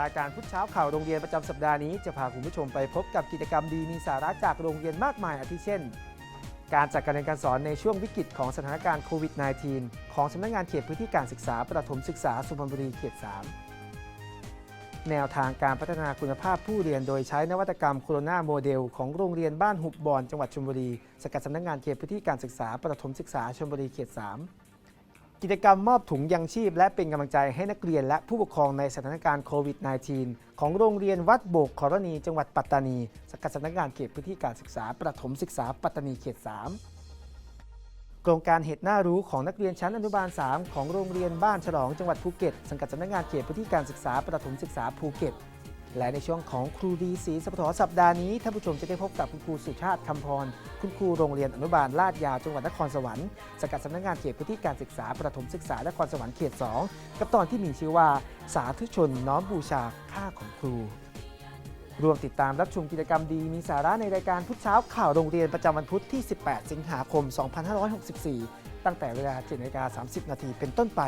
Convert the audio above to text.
รายการพุทธเช้าข่าวโรงเรียนประจำสัปดาห์นี้จะพาคุณผู้ชมไปพบกับกิจกรรมดีมีสาระจากโรงเรียนมากมายอาทิเช่น การจัดการเรียนการสอนในช่วงวิกฤตของสถานการณ์โควิด -19 ของสำนักงานเขตพื้นที่การศึกษาประถมศึกษาสุพรรณบุรีเขต 3 แนวทางการพัฒนาคุณภาพผู้เรียนโดยใช้นวัตกรรมโคโรนาโมเดลของโรงเรียนบ้านหุบบอนจังหวัดชลบุรีสกัดสำนักงานเขตพื้นที่การศึกษาประถมศึกษาชลบุรีเขต 3 กิจกรรมมอบถุงยังชีพ และเป็นกำลังใจให้นักเรียนและผู้ปกครองในสถานการณ์โควิด -19 ของโรงเรียนวัดโบกขรณี จังหวัดปัตตานีสกัดสำนักงานเขตพื้นที่การศึกษา ประถมศึกษาปัตตานีเขต 3 โครงการเหตุน่ารู้ของนักเรียนชั้นอนุบาล 3 ของโรงเรียนบ้านฉลองจังหวัดภูเก็ต สังกัดสำนักงานเขตพื้นที่การศึกษาประถมศึกษาภูเก็ต และในช่วงของครูดีศรีสัปทสัปดาห์นี้ท่านผู้ชมจะได้พบกับคุณครูสุชาติคำพร คุณครูโรงเรียนอนุบาลลาดยาวจังหวัดนครสวรรค์สกัดสำนักงานเขตพื้นที่การศึกษาประถมศึกษานครสวรรค์เขต 2 กับตอนที่มีชื่อว่าสาธุชนน้อมบูชาค่าของครูรวมติดตามรับชมกิจกรรมดีมีสาระในรายการพุทธเช้าข่าวโรงเรียนประจำวันพุธที่ 18 สิงหาคม 2564 ตั้งแต่เวลา7นาฬิกา30 นาทีเป็นต้นไป